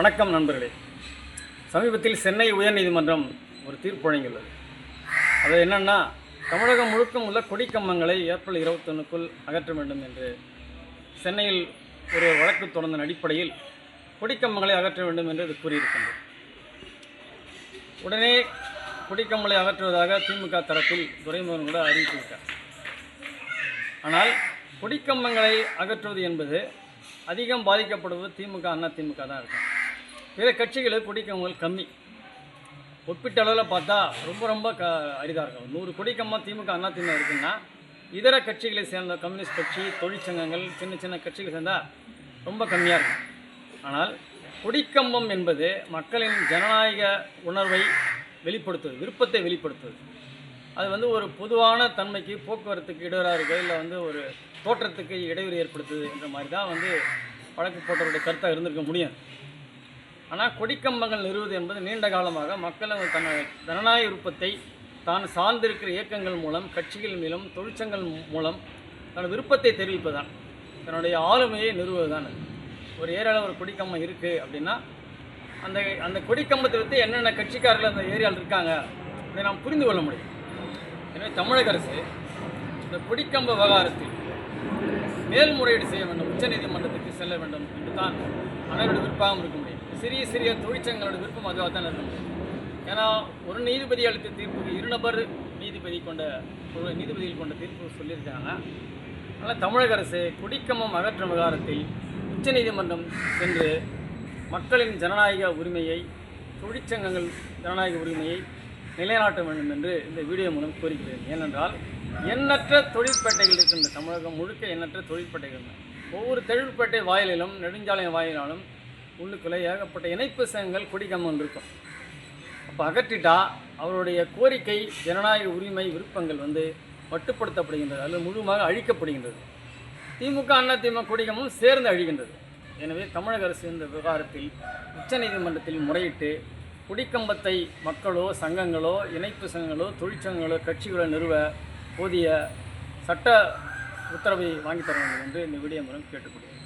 வணக்கம் நண்பர்களே. சமீபத்தில் சென்னை உயர்நீதிமன்றம் ஒரு தீர்ப்பு வழங்கியுள்ளது. அது என்னென்னா தமிழகம் முழுக்கம் உள்ள கொடிக்கம்பங்களை ஏப்ரல் இருபத்தொன்னுக்குள் அகற்ற வேண்டும் என்று சென்னையில் ஒரு வழக்கு தொடர்ந்த அடிப்படையில் கொடிக்கம்பங்களை அகற்ற வேண்டும் என்று அது கூறியிருக்கின்றது. உடனே கொடிக்கம்பங்களை அகற்றுவதாக திமுக தரப்பில் துரைமுருகன் கூட அறிவித்துவிட்டார். ஆனால் கொடிக்கம்பங்களை அகற்றுவது என்பது அதிகம் பாதிக்கப்படுவது திமுக அண்ணா திமுக தான் இருக்கும் பிற கட்சிகளுக்கு கொடிக்கம்பங்கள் கம்மி. ஒப்பிட்ட அளவில் பார்த்தா ரொம்ப ரொம்ப க அரிதாக இருக்கும். நூறு கொடிக்கம்பம் திமுக அண்ணா திமுக இருக்குன்னா இதர கட்சிகளை சேர்ந்த கம்யூனிஸ்ட் கட்சி தொழிற்சங்கங்கள் சின்ன சின்ன கட்சிகள் சேர்ந்தால் ரொம்ப கம்மியாக இருக்கும். ஆனால் கொடிக்கம்பம் என்பது மக்களின் ஜனநாயக உணர்வை வெளிப்படுத்துவது விருப்பத்தை வெளிப்படுத்துவது அது வந்து ஒரு பொதுவான தன்மைக்கு போக்குவரத்துக்கு இடையூறாக இருக்குது இல்லை வந்து ஒரு தோற்றத்துக்கு இடையூறு ஏற்படுத்துது என்ற மாதிரி தான் வந்து வழக்கு போட்டவருடைய கருத்தாக இருந்திருக்க முடியும். ஆனால் கொடிக்கம்பங்கள் நிறுவது என்பது நீண்ட காலமாக மக்கள் தன் ஜனநாயக விருப்பத்தை தான் சார்ந்திருக்கிற இயக்கங்கள் மூலம் கட்சிகள் மூலம் தொழிற்சங்கள் மூலம் தன் விருப்பத்தை தெரிவிப்பதுதான். தன்னுடைய ஆளுமையை நிறுவுவதுதான் ஒரு ஏரியாவில் ஒரு கொடிக்கம்பம் இருக்குது அப்படின்னா அந்த அந்த கொடிக்கம்பத்தை வைத்து என்னென்ன கட்சிக்காரர்கள் அந்த ஏரியாவில் இருக்காங்க இதை நாம் புரிந்து கொள்ள முடியும். எனவே தமிழக அரசு இந்த கொடிக்கம்ப விவகாரத்தில் மேல்முறையீடு செய்ய வேண்டும் உச்சநீதிமன்றத்துக்கு செல்ல வேண்டும் என்று தான் அனைவருடைய விருப்பமாக இருக்க முடியும். சிறிய சிறிய தொழிற்சங்களோட விருப்பம் அதுவாக தான் இருக்க முடியும். ஏன்னா ஒரு நீதிபதி அளித்த தீர்ப்புக்கு இருநபர் நீதிபதி கொண்ட ஒரு நீதிபதிகள் கொண்ட தீர்ப்பு சொல்லியிருக்காங்க. அதனால் தமிழக அரசு குடிக்கமம் அகற்றும் விவகாரத்தில் உச்சநீதிமன்றம் சென்று மக்களின் ஜனநாயக உரிமையை தொழிற்சங்கங்கள் ஜனநாயக உரிமையை நிலைநாட்ட வேண்டும் என்று இந்த வீடியோ மூலம் கோரிக்கிறேன் ஏனென்றால் எண்ணற்ற தொழிற்பேட்டைகள் இருக்கின்ற தமிழகம் முழுக்க எண்ணற்ற தொழிற்பேட்டைகள். ஒவ்வொரு தொழிற்பேட்டை வாயிலிலும் நெடுஞ்சாலை வாயிலாலும் உள்ளுக்குள்ளே ஏகப்பட்ட இணைப்பு சங்கங்கள் கொடிக்கம்பம் இருக்கும். அப்போ அகற்றிட்டா அவருடைய கோரிக்கை ஜனநாயக உரிமை விருப்பங்கள் வந்து மட்டுப்படுத்தப்படுகின்றது. அல்லது முழுமாக அழிக்கப்படுகின்றது. திமுக அண்ணா திமுக கொடிக்கமும் சேர்ந்து அழிகின்றது. எனவே தமிழக அரசு இந்த விவகாரத்தில் உச்சநீதிமன்றத்தில் முறையிட்டு குடிக்கம்பத்தை மக்களோ சங்கங்களோ இணைப்பு சங்கங்களோ தொழிற்சங்கங்களோ கட்சிகளோ நிறுவ போதிய சட்ட உத்தரவை வாங்கித் தர வேண்டும் என்று இந்த வீடியோ மூலம் கேட்டுக்கொள்கிறேன்.